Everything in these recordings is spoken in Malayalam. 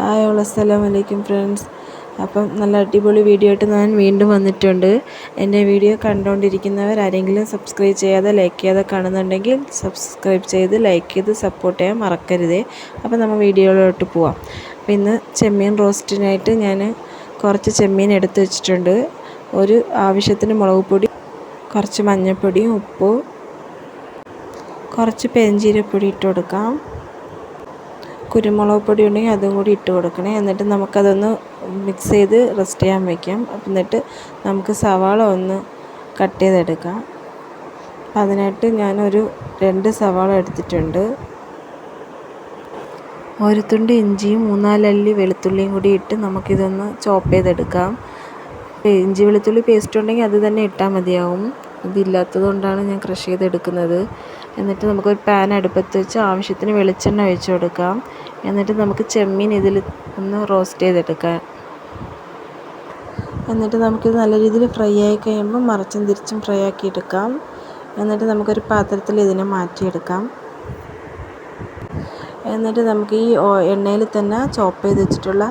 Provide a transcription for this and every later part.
ഹായ് ഓൾ അലൈക്കും ഫ്രണ്ട്സ്. അപ്പം നല്ല അടിപൊളി വീഡിയോ ആയിട്ട് ഞാൻ വീണ്ടും വന്നിട്ടുണ്ട്. എന്റെ വീഡിയോ കണ്ടുകൊണ്ടിരിക്കുന്നവർ ആരെങ്കിലും സബ്സ്ക്രൈബ് ചെയ്യാതെ ലൈക്ക് ചെയ്യാതെ കാണുന്നുണ്ടെങ്കിൽ സബ്സ്ക്രൈബ് ചെയ്ത് ലൈക്ക് ചെയ്ത് സപ്പോർട്ട് ചെയ്യാൻ മറക്കരുതേ. അപ്പോൾ നമ്മൾ വീഡിയോയിലോട്ട് പോവാം. അപ്പോൾ ഇന്ന് ചെമ്മീൻ റോസ്റ്റിനായിട്ട് ഞാൻ കുറച്ച് ചെമ്മീൻ എടുത്ത് വെച്ചിട്ടുണ്ട്. ഒരു ആവശ്യത്തിന് മുളക് പൊടി കുറച്ച് മഞ്ഞൾപ്പൊടിയും ഉപ്പ് കുറച്ച് പെരിഞ്ചീരപ്പൊടി ഇട്ട് കൊടുക്കാം. കുരുമുളക് പൊടി ഉണ്ടെങ്കിൽ അതും കൂടി ഇട്ട് കൊടുക്കണേ. എന്നിട്ട് നമുക്കതൊന്ന് മിക്സ് ചെയ്ത് റെസ്റ്റ് ചെയ്യാൻ വയ്ക്കാം എന്നിട്ട് നമുക്ക് സവാള ഒന്ന് കട്ട് ചെയ്തെടുക്കാം. അപ്പം അതിനായിട്ട് ഞാനൊരു രണ്ട് സവാള എടുത്തിട്ടുണ്ട്. ഒരു തുണ്ട് ഇഞ്ചിയും മൂന്നാലല്ലി വെളുത്തുള്ളിയും കൂടി ഇട്ട് നമുക്കിതൊന്ന് ചോപ്പ് ചെയ്തെടുക്കാം. ഇഞ്ചി വെളുത്തുള്ളി പേസ്റ്റ് ഉണ്ടെങ്കിൽ അത് തന്നെ ഇട്ടാൽ മതിയാവും. ഇതില്ലാത്തത് കൊണ്ടാണ് ഞാൻ ക്രഷ് ചെയ്തെടുക്കുന്നത്. എന്നിട്ട് നമുക്കൊരു പാൻ അടുപ്പത്ത് വെച്ച് ആവശ്യത്തിന് വെളിച്ചെണ്ണ ഒഴിച്ച് കൊടുക്കാം. എന്നിട്ട് നമുക്ക് ചെമ്മീൻ ഇതിൽ ഒന്ന് റോസ്റ്റ് ചെയ്തെടുക്കാം. എന്നിട്ട് നമുക്കിത് നല്ല രീതിയിൽ ഫ്രൈ ആയി കഴിയുമ്പോൾ മറിച്ചും തിരിച്ചും ഫ്രൈ ആക്കി എടുക്കാം. എന്നിട്ട് നമുക്കൊരു പാത്രത്തിൽ ഇതിനെ മാറ്റിയെടുക്കാം. എന്നിട്ട് നമുക്ക് ഈ എണ്ണയിൽ തന്നെ ചോപ്പ് ചെയ്ത് വെച്ചിട്ടുള്ള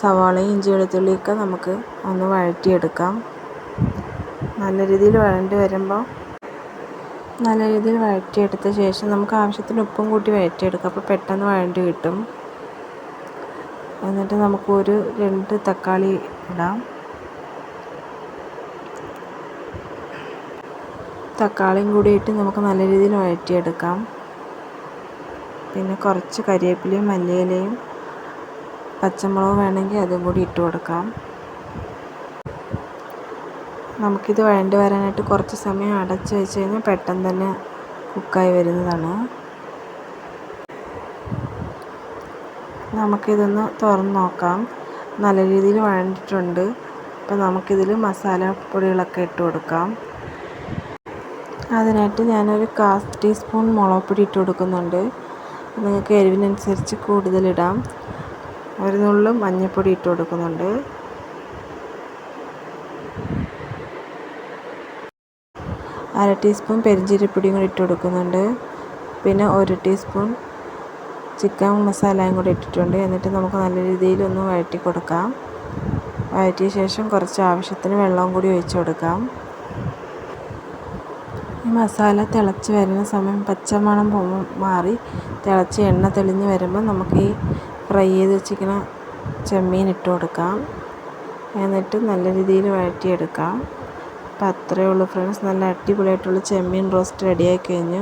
സവാളയും ഇഞ്ചി വെളുത്തുള്ളിയൊക്കെ നമുക്ക് ഒന്ന് വഴറ്റിയെടുക്കാം. നല്ല രീതിയിൽ വഴണ്ടി വരുമ്പോൾ നല്ല രീതിയിൽ വഴറ്റിയെടുത്ത ശേഷം നമുക്ക് ആവശ്യത്തിന് ഉപ്പും കൂട്ടി വഴറ്റിയെടുക്കാം. അപ്പോൾ പെട്ടെന്ന് വഴണ്ടി കിട്ടും. എന്നിട്ട് നമുക്ക് ഒരു രണ്ട് തക്കാളി ഇടാം. തക്കാളിയും കൂടി ഇട്ട് നമുക്ക് നല്ല രീതിയിൽ വഴറ്റിയെടുക്കാം. പിന്നെ കുറച്ച് കരിവേപ്പിലയും മല്ലിയിലയും പച്ചമുളകും വേണമെങ്കിൽ അതും കൂടി ഇട്ട് കൊടുക്കാം. നമുക്കിത് വഴണ്ട് വരാനായിട്ട് കുറച്ച് സമയം അടച്ച് വെച്ച് കഴിഞ്ഞാൽ പെട്ടെന്ന് തന്നെ കുക്കായി വരുന്നതാണ്. നമുക്കിതൊന്ന് തുറന്ന് നോക്കാം. നല്ല രീതിയിൽ വഴണ്ടിട്ടുണ്ട്. അപ്പോൾ നമുക്കിതിൽ മസാലപ്പൊടികളൊക്കെ ഇട്ട് കൊടുക്കാം. അതിനായിട്ട് ഞാനൊരു കാ ടീസ്പൂൺ മുളക് പൊടി ഇട്ട് കൊടുക്കുന്നുണ്ട്. നിങ്ങൾക്ക് എരിവിനനുസരിച്ച് കൂടുതലിടാം. ഒരു നുള്ളു മഞ്ഞൾപ്പൊടി ഇട്ട് കൊടുക്കുന്നുണ്ട്. അര ടീസ്പൂൺ പെരിഞ്ചീരപ്പൊടിയും കൂടി ഇട്ട് കൊടുക്കുന്നുണ്ട്. പിന്നെ ഒരു ടീസ്പൂൺ ചിക്കൻ മസാലയും കൂടി ഇട്ടിട്ടുണ്ട്. എന്നിട്ട് നമുക്ക് നല്ല രീതിയിൽ ഒന്ന് വഴറ്റി കൊടുക്കാം. വഴറ്റിയ ശേഷം കുറച്ച് ആവശ്യത്തിന് വെള്ളവും കൂടി ഒഴിച്ചു കൊടുക്കാം. ഈ മസാല തിളച്ച് വരുന്ന സമയം പച്ചമണം മാറി തിളച്ച് എണ്ണ തെളിഞ്ഞ് വരുമ്പോൾ നമുക്ക് ഈ ഫ്രൈ ചെയ്ത് വെച്ചിരിക്കുന്ന ചെമ്മീൻ ഇട്ട് കൊടുക്കാം. എന്നിട്ട് നല്ല രീതിയിൽ വഴറ്റിയെടുക്കാം. അപ്പോൾ അത്രയേ ഉള്ളൂ ഫ്രണ്ട്സ്. നല്ല അടിപൊളിയായിട്ടുള്ള ചെമ്മീൻ റോസ്റ്റ് റെഡിയായി കഴിഞ്ഞു.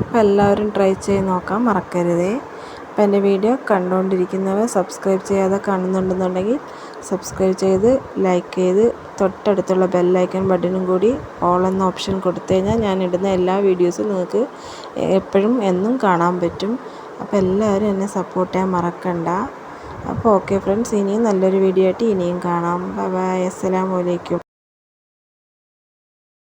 അപ്പോൾ എല്ലാവരും ട്രൈ ചെയ്ത് നോക്കാൻ മറക്കരുതേ. അപ്പോൾ എന്റെ വീഡിയോ കണ്ടുകൊണ്ടിരിക്കുന്നവർ സബ്സ്ക്രൈബ് ചെയ്യാതെ കാണുന്നുണ്ടെന്നുണ്ടെങ്കിൽ സബ്സ്ക്രൈബ് ചെയ്ത് ലൈക്ക് ചെയ്ത് തൊട്ടടുത്തുള്ള ബെല്ലൈക്കൺ ബട്ടണും കൂടി ഓൾ എന്ന ഓപ്ഷൻ കൊടുത്തു കഴിഞ്ഞാൽ ഞാൻ ഇടുന്ന എല്ലാ വീഡിയോസും നിങ്ങൾക്ക് എപ്പോഴും എന്നും കാണാൻ പറ്റും. അപ്പോൾ എല്ലാവരും എന്നെ സപ്പോർട്ട് ചെയ്യാൻ മറക്കണ്ട. അപ്പോൾ ഓക്കെ ഫ്രണ്ട്സ് ഇനിയും നല്ലൊരു വീഡിയോ ആയിട്ട് ഇനിയും കാണാം. Bye bye. അസ്സലാമു അലൈക്കും.